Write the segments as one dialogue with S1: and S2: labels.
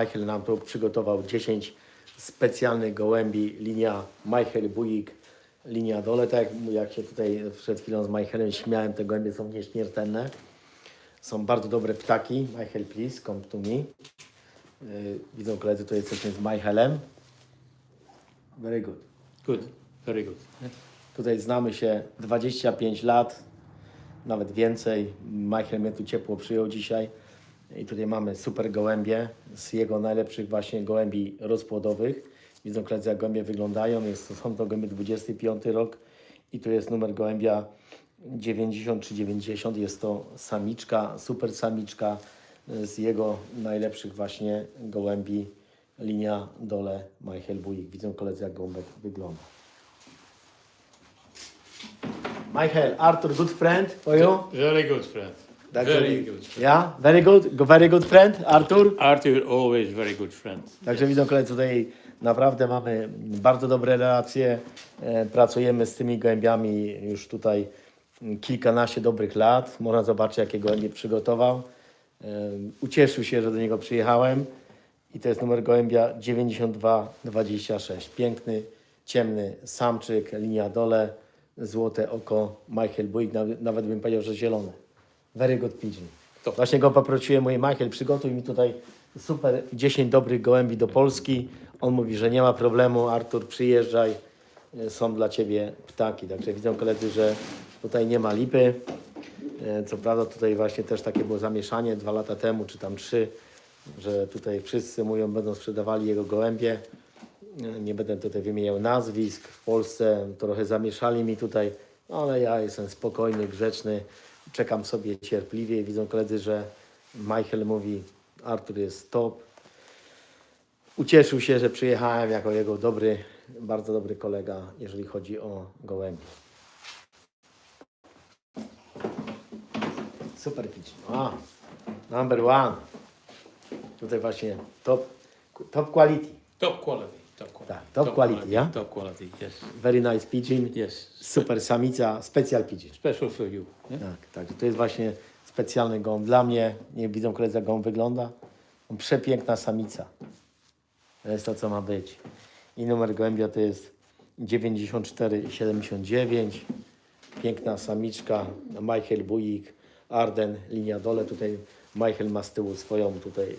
S1: Michael nam tu przygotował 10 specjalnych gołębi, linia Michael Bujik, linia dole, tak jak, się tutaj przed chwilą z Michaelem śmiałem, te gołębie są nieśmiertelne. Są bardzo dobre ptaki. Michael, please, come to me. Yy, widzą koledzy, to jesteśmy z Michaelem. Very good.
S2: Good, very good.
S1: Tutaj znamy się 25 lat, nawet więcej. Michael mnie tu ciepło przyjął dzisiaj. I tutaj mamy super gołębie z jego najlepszych właśnie gołębi rozpłodowych. Widzą koledzy, jak gołębie wyglądają. Jest, są to gołębie 25 rok i tu jest numer gołębia 90 czy 90. Jest to samiczka, super samiczka z jego najlepszych właśnie gołębi. Linia dole Michael Bujik. Widzą koledzy, jak gołąbek wygląda. Michael, Arthur, good friend for you?
S2: Very good friend.
S1: Także
S2: very good.
S1: Yeah, very good, go- very good friend, Arthur.
S2: Arthur, always very good friend.
S1: Także widzą koledzy, tutaj naprawdę mamy bardzo dobre relacje. E, Pracujemy z tymi gołębiami już tutaj kilkanaście dobrych lat. Można zobaczyć, jakie gołębie przygotował. E, Ucieszył się, że do niego przyjechałem. I to jest numer gołębia 9226. Piękny, ciemny samczyk, linia dole, złote oko, Michael Buick, nawet, nawet bym powiedział, że zielone. Very good pigeon.
S2: To.
S1: Właśnie go poprosiłem, mój Michael, przygotuj mi tutaj super 10 dobrych gołębi do Polski. On mówi, że nie ma problemu, Artur, przyjeżdżaj, e, są dla Ciebie ptaki. Także widzą koledzy, że tutaj nie ma lipy. E, Co prawda tutaj właśnie też takie było zamieszanie dwa lata temu, czy tam trzy, że tutaj wszyscy mówią, będą sprzedawali jego gołębie. E, Nie będę tutaj wymieniał nazwisk. W Polsce trochę zamieszali mi tutaj, no ale ja jestem spokojny, grzeczny. Czekam sobie cierpliwie. Widzą koledzy, że Michael mówi, Artur jest top. Ucieszył się, że przyjechałem jako jego dobry, bardzo dobry kolega, jeżeli chodzi o gołębie. Super pitch. A, number one. Tutaj właśnie top, top quality.
S2: Top quality. Top quality.
S1: Tak, top quality, yeah?
S2: Top quality, yes.
S1: Very nice pigeon.
S2: Yes.
S1: Super samica, special pigeon.
S2: Special for you. Yeah?
S1: Tak, tak. To jest właśnie specjalny gołąb dla mnie. Nie widzą koledzy, jak gołąb wygląda. Przepiękna samica. To jest to, co ma być. I numer gołębia to jest 9479. Piękna samiczka. Michael Bujik, Arden, linia dole. Tutaj Michael ma z tyłu swoją tutaj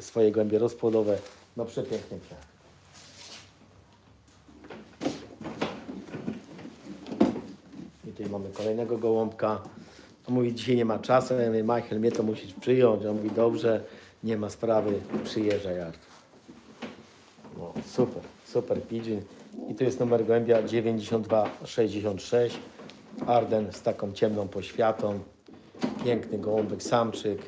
S1: swoje gołębie rozpłodowe. No przepiękny piach. Tutaj mamy kolejnego gołąbka. On mówi, dzisiaj nie ma czasu. Ja mówię, Michael, mnie to musisz przyjąć. On mówi, dobrze, nie ma sprawy, przyjeżdżaj Artur. No, super, super pigeon. I tu jest numer gołębia 9266. Arden z taką ciemną poświatą. Piękny gołąbek, samczyk.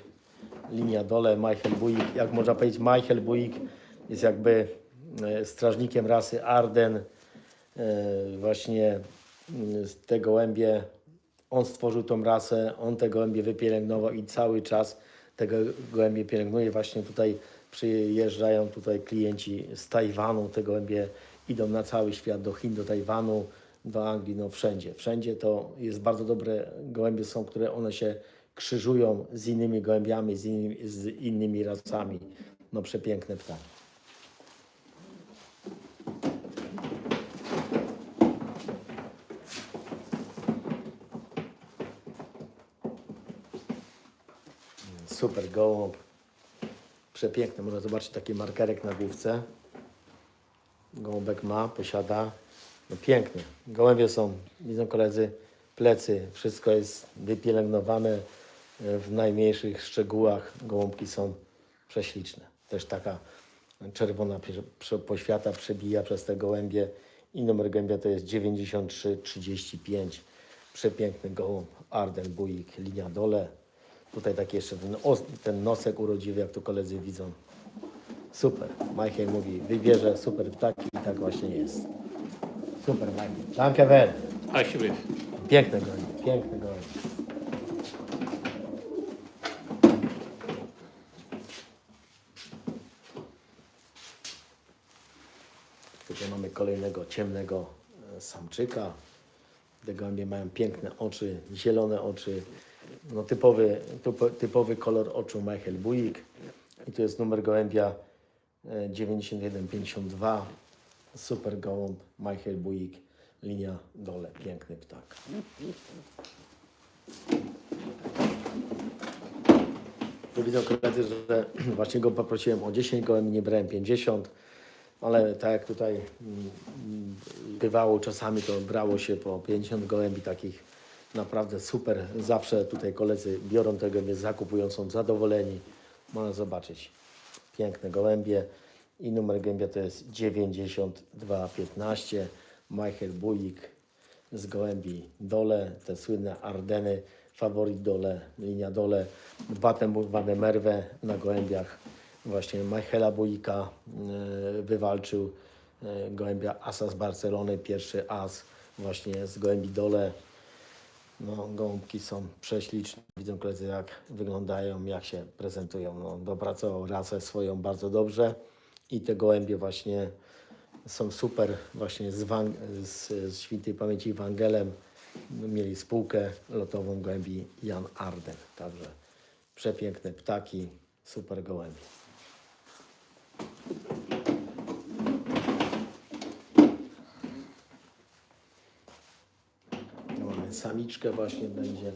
S1: Linia dole, Michael Buick. Jak można powiedzieć, Michael Buick jest jakby e, strażnikiem rasy Arden. E, Właśnie te gołębie, on stworzył tą rasę, on te gołębie wypielęgnował i cały czas te go- gołębie pielęgnuje. Właśnie tutaj przyjeżdżają tutaj klienci z Tajwanu, te gołębie idą na cały świat, do Chin, do Tajwanu, do Anglii, no wszędzie. Wszędzie to jest bardzo dobre gołębie są, które one się krzyżują z innymi gołębiami, z innymi, z innymi rasami. No przepiękne ptaki. Super gołąb. Przepiękny. Można zobaczyć taki markerek na główce. Gołąbek ma, posiada. No piękny. Gołębie są, widzą koledzy, plecy. Wszystko jest wypielęgnowane e, w najmniejszych szczegółach. Gołąbki są prześliczne. Też taka czerwona poświata przebija przez te gołębie. I numer gołębia to jest 9335. Przepiękny gołąb. Arden, Bujik, linia dole. Tutaj taki jeszcze ten, ten nosek urodziwy, jak tu koledzy widzą. Super. Michael mówi, wybierze super ptaki i tak właśnie jest. Super, Michael. Danke very.
S2: Alsjeblieft.
S1: Piękne gołębie, piękne gołębie. Tutaj mamy kolejnego ciemnego e, samczyka. Te gołębie mają piękne oczy, zielone oczy. No typowy, typo- typowy kolor oczu Michael Buick. I tu jest numer gołębia e, 91,52. Super gołąb, Michael Buik, linia dole, piękny ptak. Tu widzą koledzy, że właśnie go poprosiłem o 10 gołębi, nie brałem 50, ale tak jak tutaj mm, bywało czasami, to brało się po 50 gołębi takich naprawdę super. Zawsze tutaj koledzy biorą te gołębie, zakupują, są zadowoleni. Można zobaczyć piękne gołębie i numer gołębia to jest 9215 Michael Bujik z gołębi dole, te słynne Ardeny, faworit dole, linia dole, Battenburg Van der Merwe na gołębiach właśnie Michaela Bujika e, wywalczył e, gołębia Asa z Barcelony, pierwszy as właśnie z gołębi dole. No, gołąbki są prześliczne. Widzą koledzy, jak wyglądają, jak się prezentują. No, dopracował rasę swoją bardzo dobrze i te gołębie właśnie są super. Właśnie z, Wang- z, z świętej pamięci Wangelem mieli spółkę lotową gołębi Jan Arden. Także przepiękne ptaki, super gołębie. Tu mamy samiczkę właśnie będzie.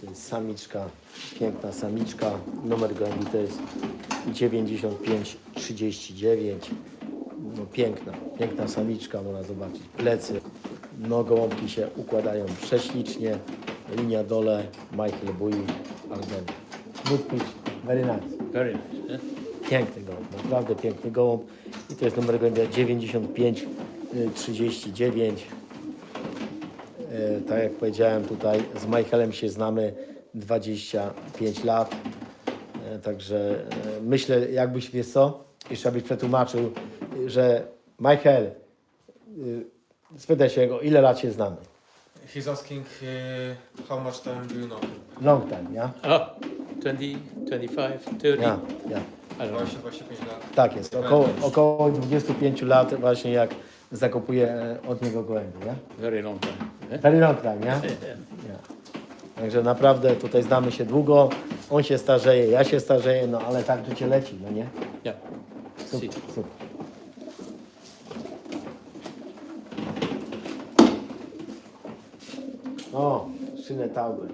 S1: To jest samiczka, piękna samiczka. Numer gołębi to jest 9539. No piękna, piękna samiczka, można zobaczyć plecy. No gołąbki się układają prześlicznie. Linia dole, Michael Bui, Arden. Good pitch, very nice.
S2: Very nice. Yeah?
S1: Piękny gołąb, naprawdę piękny gołąb. I to jest numer gołębia 9539. E, tak jak powiedziałem tutaj, z Michaelem się znamy 25 lat. E, także e, myślę, jakbyś wiesz co, jeszcze byś przetłumaczył, że Michael, spytaj się go, ile lat się znamy?
S3: He's asking uh, how much time do you know?
S1: Long time, ja?
S2: Oh, 20, 25, 30.
S1: Ja, ja.
S2: I don't know.
S3: 20-25 lat.
S1: Tak jest, około, około 25 lat właśnie jak zakupuję e, od niego gołębie, ja?
S2: Very long time. Yeah?
S1: Very long time, nie? Także naprawdę tutaj znamy się długo. On się starzeje, ja się starzeję, no ale tak życie leci, no nie?
S2: Yeah. See.
S1: super. O, szynę tauber.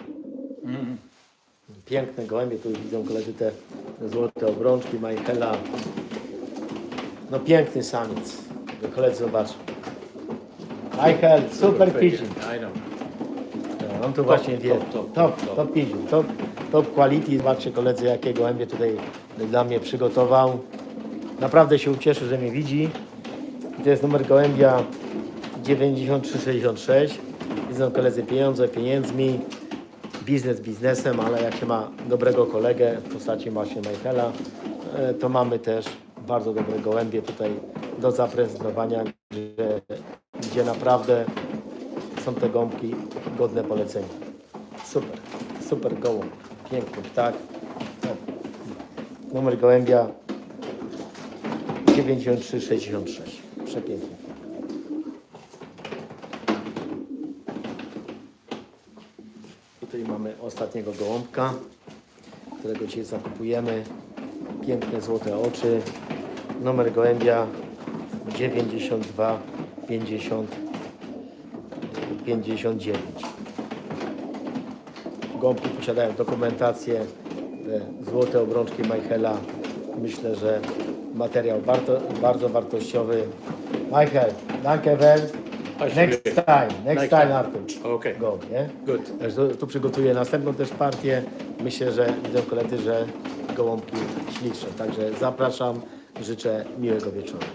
S1: Piękne gołębie, tu widzą koledzy te złote obrączki Michaela. No piękny samiec. Koledzy zobaczą. Michael, super pitching.
S2: I know.
S1: No, on tu właśnie wie.
S2: top, top,
S1: top,
S2: top.
S1: top, pitching, top, top quality. Zobaczcie koledzy, jakie gołębie tutaj dla mnie przygotował. Naprawdę się ucieszy, że mnie widzi. I to jest numer gołębia 9366. Widzą koledzy pieniądze pieniędzmi, biznes biznesem, ale jak się ma dobrego kolegę w postaci właśnie Michaela, e, to mamy też bardzo dobre gołębie tutaj do zaprezentowania, gdzie, gdzie naprawdę są te gąbki godne polecenia. Super, super gołąb, piękny ptak. Numer gołębia 9366. Przepiękny. Tutaj mamy ostatniego gołąbka, którego dzisiaj zakupujemy. Piękne złote oczy. Numer gołębia 92 50 59. Gąbki posiadają dokumentację, te złote obrączki Michaela. Myślę, że materiał bardzo, bardzo wartościowy. Michael, danke well. Next time, next
S2: time
S1: after.
S2: Okay.
S1: Go, nie?
S2: Good.
S1: Także tu, tu przygotuję następną też partię. Myślę, że widzą koledzy, że gołąbki śliczne. Także zapraszam, życzę miłego wieczoru.